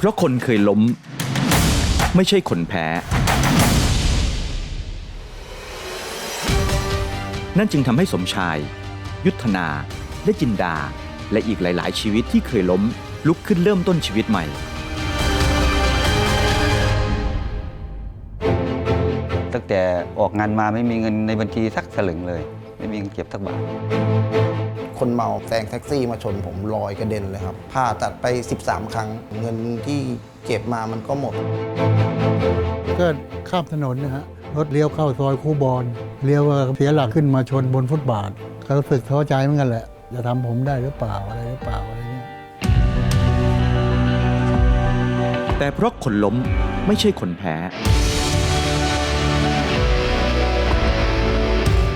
เพราะคนเคยล้ม ไม่ใช่คนแพ้ นั่นจึงทำให้สมชาย ยุทธนา และจินดา และอีกหลาย ๆ ชีวิตที่เคยล้ม ลุกขึ้นเริ่มต้นชีวิตใหม่ ตั้งแต่ออกงานมาไม่มีเงินในบัญชีสักสลึงเลย ไม่มีเงินเก็บสักบาท คนเมาแซงแท็กซี่มาชนผมลอยกระเด็นเลยครับผ่าตัดไป 13 ครั้ง เงินที่เก็บมามันก็หมดก็ข้ามถนนนะฮะรถเลี้ยวเข้าซอยคูบอลเลี้ยวก็เสียหลักขึ้นมาชนบนฟุตบาทก็รู้สึกท้อใจเหมือนกันแหละ จะทำผมได้หรือเปล่าอะไรหรือเปล่าอะไรเงี้ยแต่เพราะคนล้มไม่ใช่คนแพ้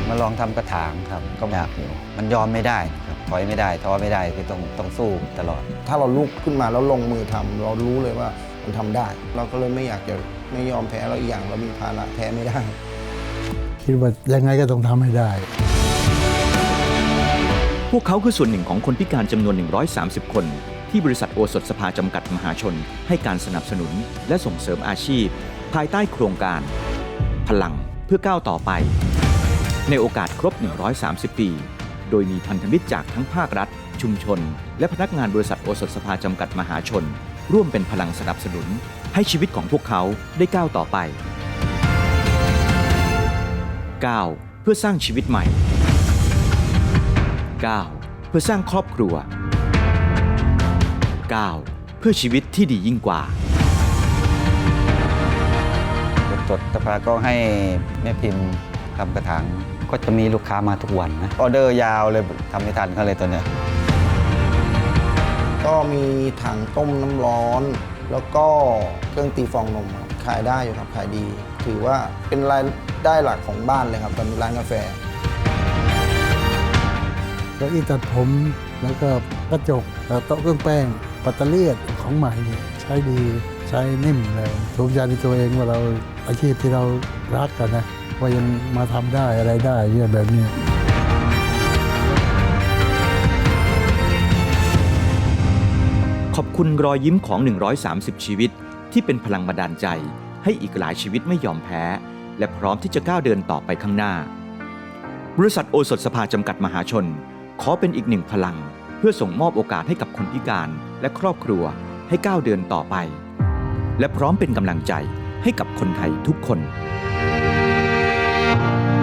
มาลองทำกระถางครับก็อยากอยู่มันยอมไม่ได้ครับ ถอยไม่ได้ท้อไม่ได้คือต้องต้องสู้ตลอด ถ้าเราลุกขึ้นมาแล้วลงมือทำเรารู้เลยว่ามันทำได้ เราก็เลยไม่อยากจะไม่ยอมแพ้แล้วอีกอย่างเรามีภาระแพ้ไม่ได้ คิดว่ายังไงก็ต้องทำให้ได้ พวกเขาคือส่วนหนึ่งของคนพิการจำนวน 130 คน ที่บริษัทโอสถสภาจำกัดมหาชน ให้การสนับสนุนและส่งเสริมอาชีพ ภายใต้โครงการ พลังเพื่อก้าวต่อไป ในโอกาสครบ 130 ปี โดยมีพันธมิตรจากทั้งภาครัฐ ชุมชน และพนักงานบริษัทโอสถสภาจำกัดมหาชน ร่วมเป็นพลังสนับสนุน ให้ชีวิตของพวกเขาได้ก้าวต่อไป 9. เพื่อสร้างชีวิตใหม่ 9. เพื่อสร้างครอบครัว 9. เพื่อชีวิตที่ดียิ่งกว่าจดสภาก็ให้แม่พิมพ์ ทำกระถางก็จะมีลูกค้ามาทุกวันนะออเดอร์ยาวเลยทำไม่ทันเขาเลยตัวเนี้ยก็มีถังต้มน้ำร้อน แล้วก็เครื่องตีฟองนมครับขายได้อยู่ครับขายดี ถือว่าเป็นรายได้หลักของบ้านเลยครับตอนนี้ร้านกาแฟเก็อีตัดผมแล้วก็กระจกแล้วโต๊ะเครื่องแป้งปัตเตอร์เลียดของใหม่เนี่ยใช้ดีใช้นิ่มเลยภูมิใจในตัวเองว่าเราอาชีพที่เรารักกันนะ ว่ายังมาทำได้อะไรได้เนี่ยแบบนี้ขอบคุณรอยยิ้มของ 130 ชีวิต ที่เป็นพลังบันดาลใจ ให้อีกหลายชีวิตไม่ยอมแพ้ และพร้อมที่จะก้าวเดินต่อไปข้างหน้า บริษัทโอสถสภาจำกัดมหาชน ขอเป็นอีกหนึ่งพลัง เพื่อส่งมอบโอกาสให้กับคนพิการและครอบครัวให้ก้าวเดินต่อไป และพร้อมเป็นกำลังใจให้กับคนไทยทุกคน thank you